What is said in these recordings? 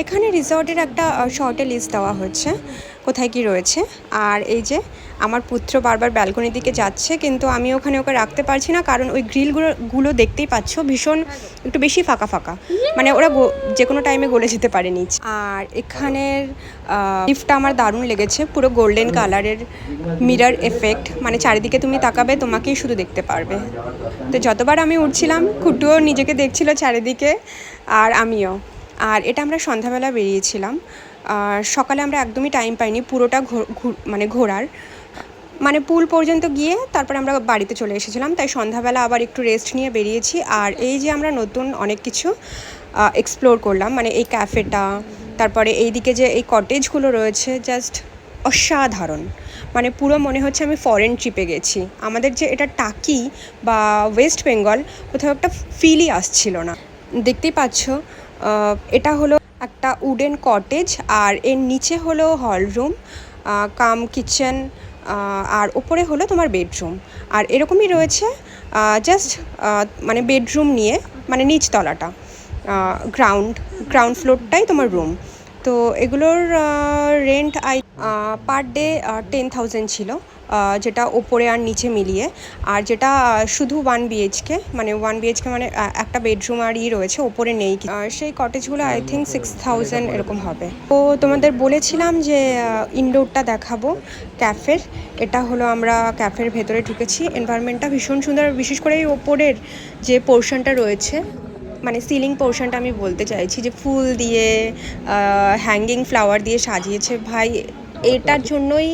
এখানে রিসর্টের একটা শর্টে লিস্ট দেওয়া হচ্ছে কোথায় কি রয়েছে। আর এই যে আমার পুত্র বারবার ব্যালকনির দিকে যাচ্ছে, কিন্তু আমি ওখানে ওকে রাখতে পারছি না, কারণ ওই গ্রিলগুলো গুলো দেখতেই পাচ্ছ, ভীষণ একটু বেশি ফাঁকা ফাঁকা। মানে ওরা যে কোনো টাইমে গলে যেতে পারে নিচ। আর এখানের লিফটটা আমার দারুণ লেগেছে, পুরো গোল্ডেন কালারের মিরর এফেক্ট মানে চারিদিকে তুমি তাকাবে, তোমাকেই শুধু দেখতে পারবে। তো যতবার আমি উঠছিলাম, কুটুও নিজেকে দেখছিল চারিদিকে, আর আমিও। আর এটা আমরা সন্ধ্যাবেলা বেরিয়েছিলাম। আর সকালে আমরা একদমই টাইম পাইনি, পুরোটা মানে ঘোরার। মানে পুল পর্যন্ত গিয়ে তারপর আমরা বাড়িতে চলে এসেছিলাম, তাই সন্ধ্যাবেলা আবার একটু রেস্ট নিয়ে বেরিয়েছি। আর এই যে আমরা নতুন অনেক কিছু এক্সপ্লোর করলাম মানে এই ক্যাফেটা তারপরে এইদিকে যে এই কটেজগুলো রয়েছে জাস্ট অসাধারণ। মানে পুরো মনে হচ্ছে আমি ফরেন ট্রিপে গেছি। আমাদের যে এটা টাকি বা ওয়েস্ট বেঙ্গল, কোথাও একটা ফিলই আসছিল না। দেখতেই পাচ্ছ এটা হলো একটা উডেন কটেজ আর এর নিচে হলো হল রুম কাম কিচেন আর ওপরে হলো তোমার বেডরুম। আর এরকমই রয়েছে জাস্ট মানে বেডরুম নিয়ে মানে নিচতলাটা গ্রাউন্ড গ্রাউন্ড ফ্লোরটাই তোমার রুম তো এগুলোর rent I per day ten thousand ছিল। যেটা ওপরে আর নিচে মিলিয়ে। আর যেটা শুধু ওয়ান বিএইচকে মানে ওয়ান বিএইচকে মানে একটা বেডরুম আর ই রয়েছে, ওপরে নেই সেই কটেজগুলো আই থিঙ্ক সিক্স থাউজেন্ড এরকম হবে। তো তোমাদের বলেছিলাম যে ইনডোরটা দেখাবো ক্যাফের এটা হলো আমরা ক্যাফের ভেতরে ঢুকেছি। এনভায়রনমেন্টটা ভীষণ সুন্দর। বিশেষ করে এই ওপরের যে পোর্শনটা রয়েছে মানে সিলিং পোর্শনটা আমি বলতে চাইছি যে ফুল দিয়ে হ্যাঙ্গিং ফ্লাওয়ার দিয়ে সাজিয়েছে। ভাই এটার জন্যই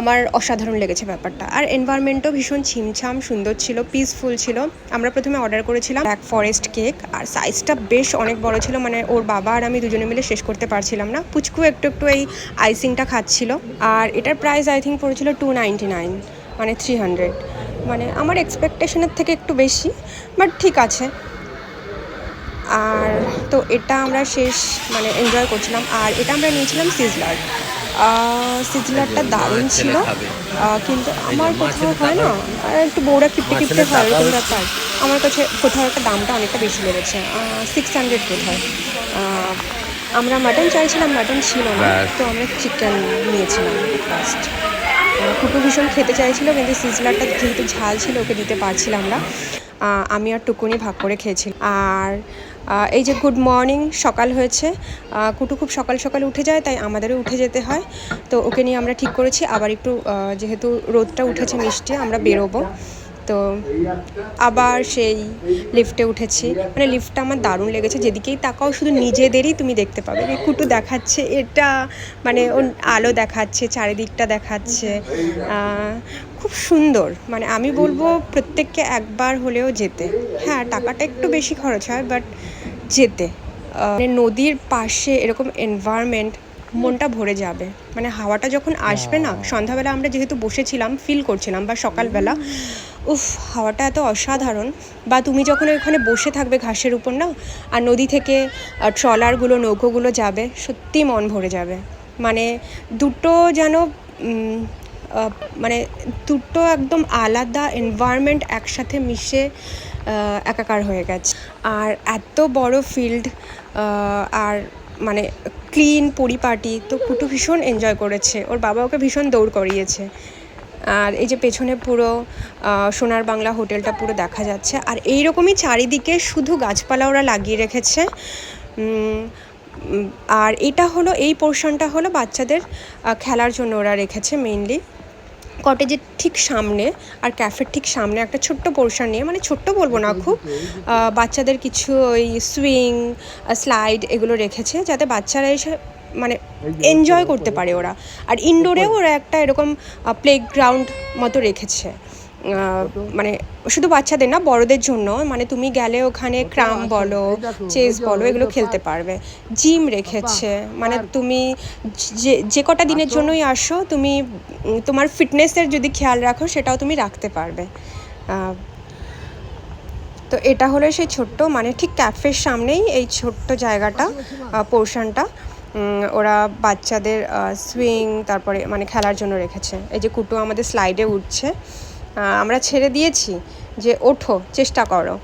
আমার অসাধারণ লেগেছে ব্যাপারটা। আর এনভায়রনমেন্টও ভীষণ ছিমছাম, সুন্দর ছিল পিসফুল ছিল। আমরা প্রথমে অর্ডার করেছিলাম ব্ল্যাক ফরেস্ট কেক আর সাইজটা বেশ অনেক বড় ছিল মানে ওর বাবা আর আমি দুজনে মিলে শেষ করতে পারছিলাম না। পুচকু একটু একটু এই আইসিংটা খাচ্ছিল। আর এটার প্রাইস আই থিঙ্ক পড়েছিল টু নাইনটি নাইন মানে থ্রি হান্ড্রেড মানে আমার এক্সপেকটেশনের থেকে একটু বেশি বাট ঠিক আছে। আর তো এটা আমরা শেষ মানে এনজয় করছিলাম। আর এটা আমরা নিয়েছিলাম সিজলার সিজলারটা দারুণ ছিল। কিন্তু আমার কোথাও হয় না? আর একটু বউরা কিপটে কিপটে হয় এরকম ব্যাপার। আমার কাছে কোথাও একটা দামটা অনেকটা বেশি লেগেছে। সিক্স হান্ড্রেড কোথায়? আমরা মাটন চাইছিলাম মাটন ছিল না তো আমরা চিকেন নিয়েছিলাম ফার্স্ট কুকু ভীষণ খেতে চাইছিল কিন্তু সিজলারটা যেহেতু ঝাল ছিল ওকে দিতে পারছিলাম না। আমি আর টুকুনি ভাগ করে খেয়েছি। আর এই যে গুড মর্নিং সকাল হয়েছে কুটু খুব সকাল সকাল উঠে যায়, তাই আমাদেরও উঠে যেতে হয়। তো ওকে নিয়ে আমরা ঠিক করেছি, আবার একটু যেহেতু রোদটা উঠেছে মিষ্টি, আমরা বেরোবো। তো আবার সেই লিফটে উঠেছি। মানে লিফটটা আমার দারুণ লেগেছে। যেদিকেই তাকাও শুধু নিজেদেরই তুমি দেখতে পাবে। কুটু দেখাচ্ছে এটা মানে ওর আলো দেখাচ্ছে চারিদিকটা দেখাচ্ছে। খুব সুন্দর। মানে আমি বলব প্রত্যেককে একবার হলেও যেতে। হ্যাঁ টাকাটা একটু বেশি খরচ হয় বাট যেতে। মানে নদীর পাশে এরকম এনভায়রনমেন্ট মনটা ভরে যাবে। মানে হাওয়াটা যখন আসবে না সন্ধ্যাবেলা আমরা যেহেতু বসেছিলাম ফিল করছিলাম বা সকালবেলা উফ, হাওয়াটা এত অসাধারণ। বা তুমি যখন ওখানে বসে থাকবে ঘাসের উপর না, আর নদী থেকে ট্রলারগুলো, নৌকোগুলো যাবে, সত্যি মন ভরে যাবে। মানে দুটো যেন মানে দুটো একদম আলাদা এনভায়রনমেন্ট একসাথে মিশে একাকার হয়ে গেছে। আর এত বড় ফিল্ড আর মানে ক্লিন পরিপাটি, তো কুটু ভীষণ এনজয় করেছে। ওর বাবা ওকে ভীষণ দৌড় করিয়েছে। আর এই যে পেছনে পুরো সোনার বাংলা হোটেলটা পুরো দেখা যাচ্ছে। আর এই রকমই চারিদিকে শুধু গাছপালা ওরা লাগিয়ে রেখেছে। আর এটা হলো, এই পোর্শনটা হলো বাচ্চাদের খেলার জন্য ওরা রেখেছে মেইনলি কটেজের ঠিক সামনে আর ক্যাফের ঠিক সামনে একটা ছোট্ট পোর্শন নিয়ে মানে ছোট্ট বলব না খুব বাচ্চাদের কিছু ওই সুইং স্লাইড এগুলো রেখেছে, যাতে বাচ্চারা এসে মানে এনজয় করতে পারে ওরা। আর ইনডোরেও ওরা একটা এরকম প্লেগ্রাউন্ড মতো রেখেছে। মানে শুধু বাচ্চাদের না বড়দের জন্য। মানে তুমি গেলে ওখানে ক্রাম বলো চেস বলো এগুলো খেলতে পারবে। জিম রেখেছে। মানে তুমি যে যে কটা দিনের জন্যই আসো তুমি তোমার ফিটনেসের যদি খেয়াল রাখো সেটাও তুমি রাখতে পারবে। তো এটা হলো সেই ছোট্ট মানে ঠিক ক্যাফের সামনেই এই ছোট্ট জায়গাটা পোর্শনটা ওরা বাচ্চাদের সুইং তারপরে মানে খেলার জন্য রেখেছে। এই যে কুটু আমাদের স্লাইডে উঠছে আমরা ছেড়ে দিয়েছি যে ওঠো, চেষ্টা করো।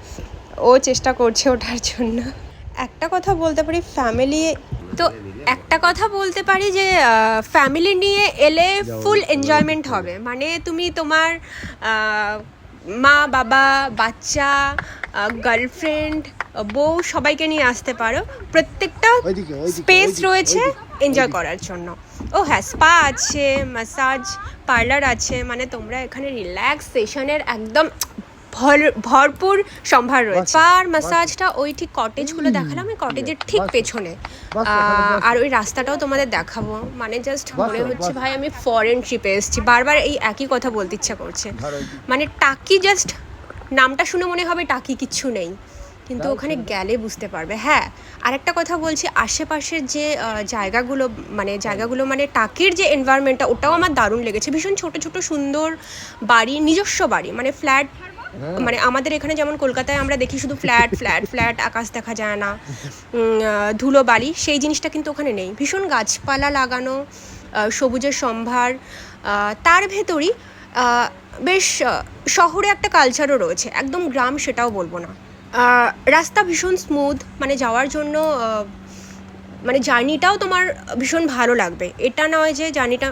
ও চেষ্টা করছে ওঠার জন্য। একটা কথা বলতে পারি ফ্যামিলি তো একটা কথা বলতে পারি যে ফ্যামিলি নিয়ে এলে ফুল এনজয়মেন্ট হবে। মানে তুমি তোমার মা, বাবা, বাচ্চা গার্লফ্রেন্ড বউ সবাইকে নিয়ে আসতে পারো। প্রত্যেকটা স্পেস রয়েছে এনজয় করার জন্য। ও হ্যাঁ স্পা আছে ম্যাসাজ পার্লার আছে মানে তোমরা এখানে রিল্যাক্স সেশনের একদম ভর- ভরপুর সম্ভার রয়েছে। আর বাহ। ম্যাসাজটা ওই ঠিক কটেজগুলো দেখালাম ওই কটেজের ঠিক পেছনে। আহ, আর ওই রাস্তাটাও তোমাদের দেখাবো। মানে জাস্ট মনে হচ্ছে ভাই আমি ফরেন ট্রিপে এসেছি। বারবার এই একই কথা বলতে ইচ্ছা করছে। মানে টাকি জাস্ট নামটা শুনে মনে হবে টাকি কিচ্ছু নেই। কিন্তু ওখানে গেলে বুঝতে পারবে। হ্যাঁ আরেকটা কথা বলছি আশেপাশের যে জায়গাগুলো মানে জায়গাগুলো মানে টাকির যে এনভায়রনমেন্টটা ওটাও আমার দারুণ লেগেছে। ভীষণ ছোট ছোট সুন্দর বাড়ি নিজস্ব বাড়ি মানে ফ্ল্যাট মানে আমাদের এখানে যেমন কলকাতায় আমরা দেখি শুধু ফ্ল্যাট ফ্ল্যাট ফ্ল্যাট আকাশ দেখা যায় না ধুলো বালি সেই জিনিসটা কিন্তু ওখানে নেই। ভীষণ গাছপালা লাগানো সবুজের সম্ভার তার ভেতরই বেশ শহরে একটা কালচারও রয়েছে। একদম গ্রাম সেটাও বলব না। রাস্তা ভীষণ স্মুথ মানে যাওয়ার জন্য মানে জার্নিটাও তোমার ভীষণ ভালো লাগবে। এটা নয় যে জার্নিটা